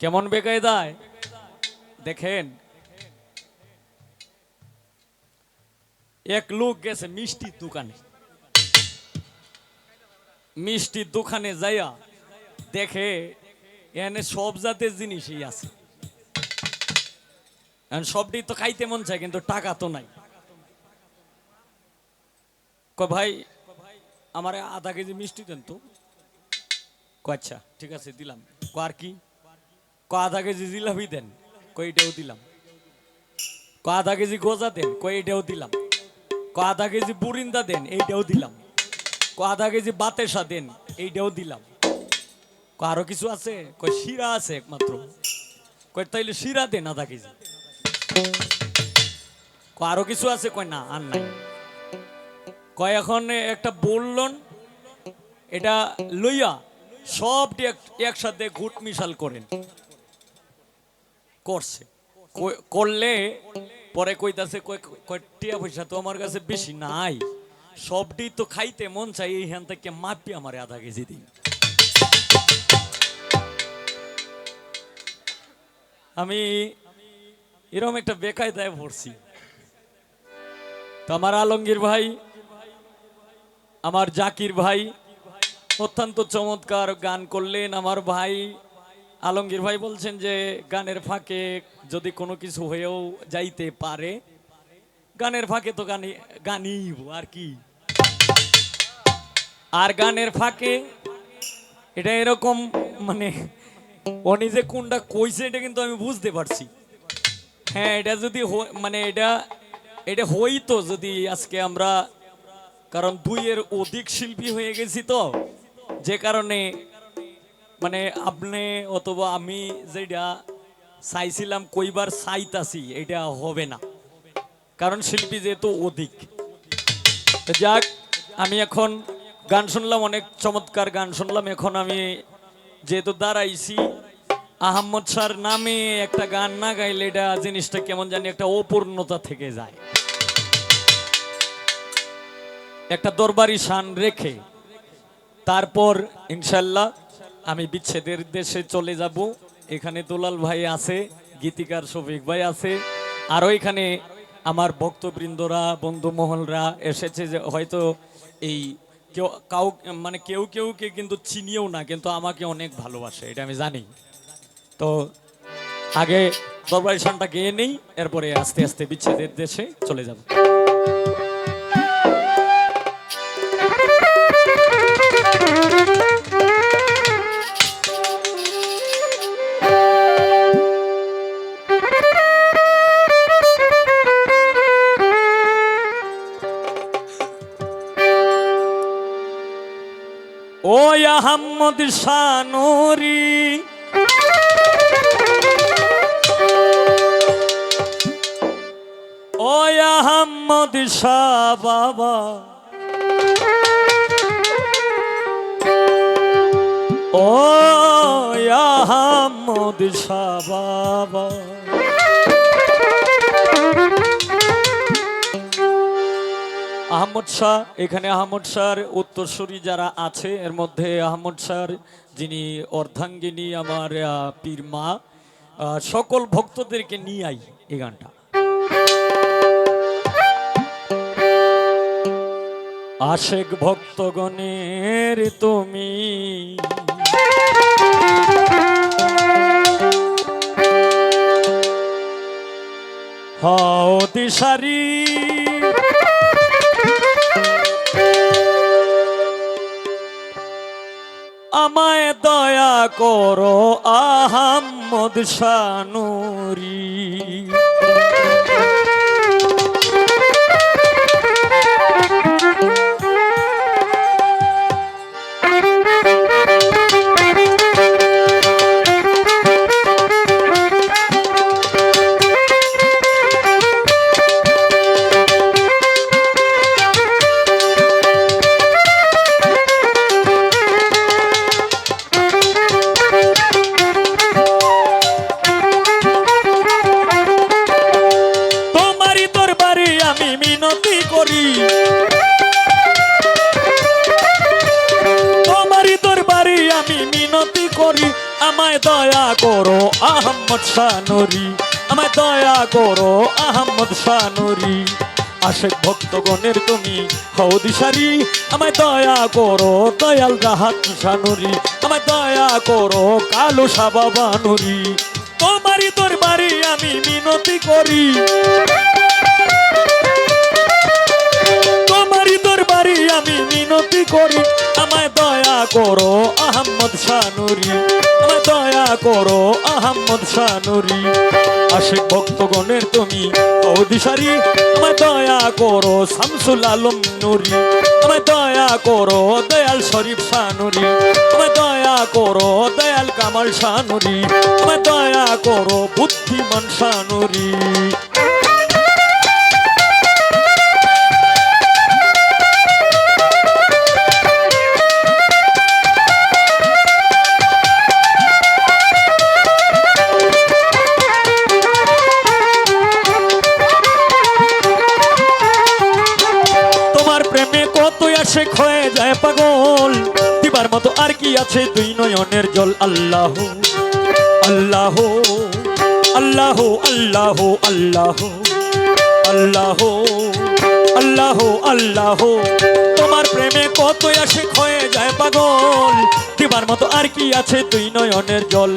কেমন বেকায়দায়? দেখেন। এক লোক গেছে মিষ্টির দোকানে। মিষ্টির দোকানে যাইয়া দেখে, এখানে সব জাতের জিনিসই আছে। সবটি তো খাইতে মন চায়, কিন্তু টাকা তো নাই। ভাই, আমার আধা কেজি মিষ্টি দেন তো। আচ্ছা ঠিক আছে, দিলাম। আর কি? কয় আধা কেজি জিলাপি দেন? কইটাও দিলাম। কয় আধা কেজি গোজা দেন? কয় এটাও দিলাম। কয় আধা কেজি বুরিন্দা দেন? এইটাও দিলাম। কয় আধা কেজি বাতেসা দেন? এইটাও দিলাম। কয় আরও কিছু আছে? কয় শিরা আছে একমাত্র। কয় তাইলে শিরা দেন আধা কেজি। কয় আরও কিছু আছে? কয় না, আর নাই। কয় এখন একটা বললন এটা লইয়া সবটি একসাথে ঘুট মিশাল করেন। করছে। করলে পরে কইতাছে টিয়া পয়সা তো আমার কাছে বেশি নাই। সবটি তো খাইতে মন চাই এই থেকে মাপি আমার আধা কেজি দিন। আমি এরকম একটা বেকায়দায় পড়ছি। তো আমার আলমগীর ভাই, আমার জাকির ভাই অত্যন্ত চমৎকার গান করলেন। আমার ভাই আলমগীর ভাই বলছেন যে, গানের ফাঁকে যদি কোনো কিছু হয়েও যাইতে পারে, গানের ফাঁকে তো গানি গানই আর কি। আর গানের ফাঁকে এটা এরকম মানে উনি যে কোনটা কইছে এটা কিন্তু আমি বুঝতে পারছি। হ্যাঁ এটা যদি মানে এটা এটা হইতো যদি আজকে আমরা, কারণ দুইয়ের অধিক শিল্পী হয়ে গেছি তো, যে কারণে মানে আপনি অথবা আমি যেটা চাইছিলাম কইবার চাইতাছি এটা হবে না। কারণ শিল্পী যেহেতু অধিক। যাক, আমি এখন গান শুনলাম, অনেক চমৎকার গান শুনলাম। এখন আমি যেহেতু দাঁড়াইছি, আহম্মদ স্যার নামে একটা গান না গাইলে এটা জিনিসটা কেমন জানি একটা অপূর্ণতা থেকে যায়। একটা দরবারি শান রেখে, তারপর ইনশাল্লাহ আমি বিচ্ছেদের দেশে চলে যাব। এখানে দুলাল ভাই আছে, গীতিকার শফিক ভাই আছে। আরও এখানে আমার ভক্তবৃন্দরা বন্ধু মহলরা এসেছে যে হয়তো এই কেউ, কাউ মানে কেউ কেউকে কিন্তু চিনিও না, কিন্তু আমাকে অনেক ভালোবাসে, এটা আমি জানি। তো আগে দরবারি শানটা গেয়ে নেই, এরপরে আস্তে আস্তে বিচ্ছেদের দেশে চলে যাব। আহম্মদ শানুরি। ও আহম্মদ শাহ বাবা। ও আহম্মদ শাহ বাবা। আহমদ শাহ, এখানে আহমদ শাহর উত্তরসূরি যারা আছে, এর মধ্যে আহমদ শাহর যিনি অর্ধাঙ্গিনী আমার পীর মা সকল ভক্তদেরকে নিয়ে আই এই গানটা। আশেক ভক্তগণের তুমি হও দিশারি আমায় দয়া করো আহাম্মদ শানুরি। আমায় দয়া করো, আহম্মদ শানুরি আমায় দয়া করো, আহম্মদ শানুরি আশেক ভক্তগণের তুমি হও দিশারি। আমায় দয়া করো, দয়াল রাহাত শানুরি আমায় দয়া করো, কালো সাবা বানুরি। তোমারই দরবারে আমি মিনতি করি। দরবারে আমি মিনতি করি। আমায় দয়া করো, আহম্মদ শানুরি আমায় দয়া করো, আহম্মদ শানুরি আশেক ভক্তগণের তুমি অদিশারি আমায় দয়া করো, শামসুল আলম নুরি। আমায় দয়া করো, দয়াল শরীফ শানুরি আমায় দয়া করো, দয়াল কামাল শানুরি আমায় দয়া করো, বুদ্ধিমান শানুরি মতো আর কি আছে দুই নয়নের জল? আল্লাহ আল্লাহ আল্লাহ আল্লাহ আল্লাহ আল্লাহ আল্লাহ আল্লাহ। তোমার প্রেমে কত আসে ক্ষয়ে যায় পাগল? দিবার মতো আর কি আছে দুই নয়নের জল?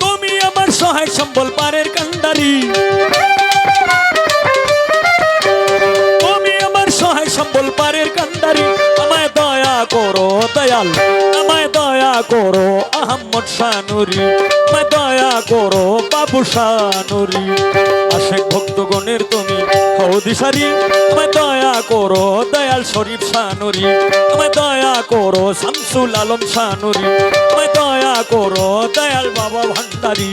তুমি আমার সহায় সম্বল পারের কান্ডারি। তুমি আমার সহায় সম্বল পারের কান্দারি আমায় দয়া করো দয়াল, আমায় করো আহম্মদ শানুরি মা দয়া করো বাবু শানুরি আশেক ভক্তগণের তুমি, হও দিশারি আমায় দয়া করো দয়াল শরীফ শানুরি আমায় দয়া করো শামসুল আলম শানুরি আমায় দয়া করো দয়াল বাবা ভান্ডারি।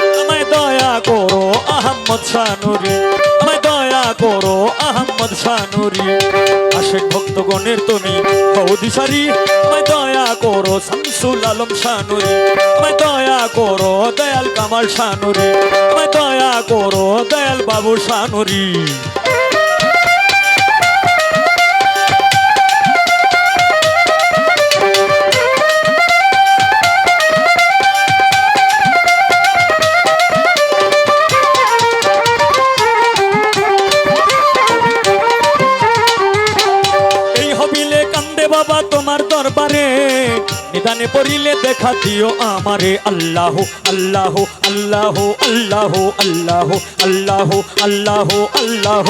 আহম্মদ শানুরি। আমায় দয়া করো আহমদ শানুরি। আশেক ভক্তগণের তুমি হও দিশারি আমায় দয়া করো, শামসুল আলম শানুরি। আমায় দয়া করো, দয়াল কামাল শানুরি। আমায় দয়া করো, দয়াল বাবু শানুরি। বাবা তোমার দরবারে। নিদানে পড়িলে দেখা দিও আমারে। আল্লাহ আল্লাহ আল্লাহ আল্লাহ আল্লাহ আল্লাহ আল্লাহ আল্লাহ।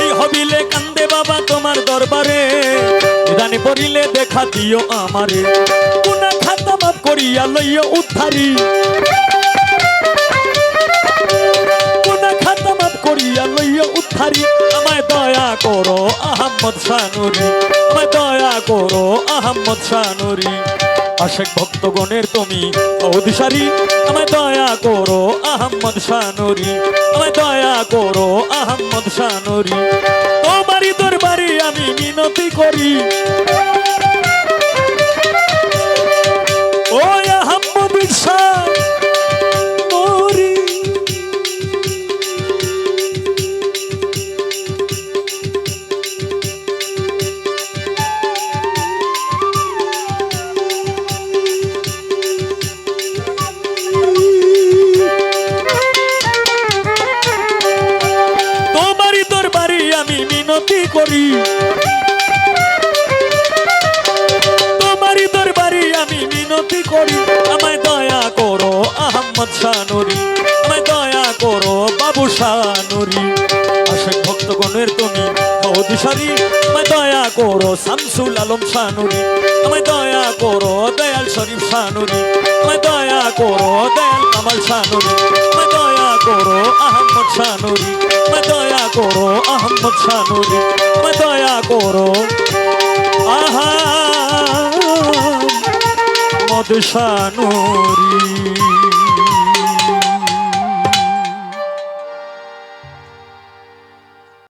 এই হবিলে কান্দে বাবা তোমার দরবারে। নিদানে পড়িলে দেখা দিও আমারে। কোনা খাতা মাপ করিয়া লইয়া উদ্ধারি। করিয়া লইয়া উদ্ধারি আমায় দয়া করো, আহম্মদ শানুরি। আমায় দয়া করো, আহম্মদ শানুরি। আশেক ভক্তগণের তুমি অদিশারি আমায় দয়া করো, আহম্মদ শানুরি। আমায় দয়া করো, আহম্মদ শানুরি। তোমারই দরবারে আমি মিনতি করি। ও আহম্মদ শাহ আহম্মদ শানুরি আমায় দয়া করো বাবু শানুরি আশেক ভক্তগণের তুমি হও চৌধুরী আমায় দয়া করো শামসুল আলম শানুরি আমায় দয়া করো দয়াল শরীফ শানুরি আমায় দয়া করো দয়াল কামাল শানুরি আমায় দয়া করো আহমদ শানুরি আমায় দয়া করো আহমদ শানুরি আমায় দয়া করো, আহা, মদ শানুরি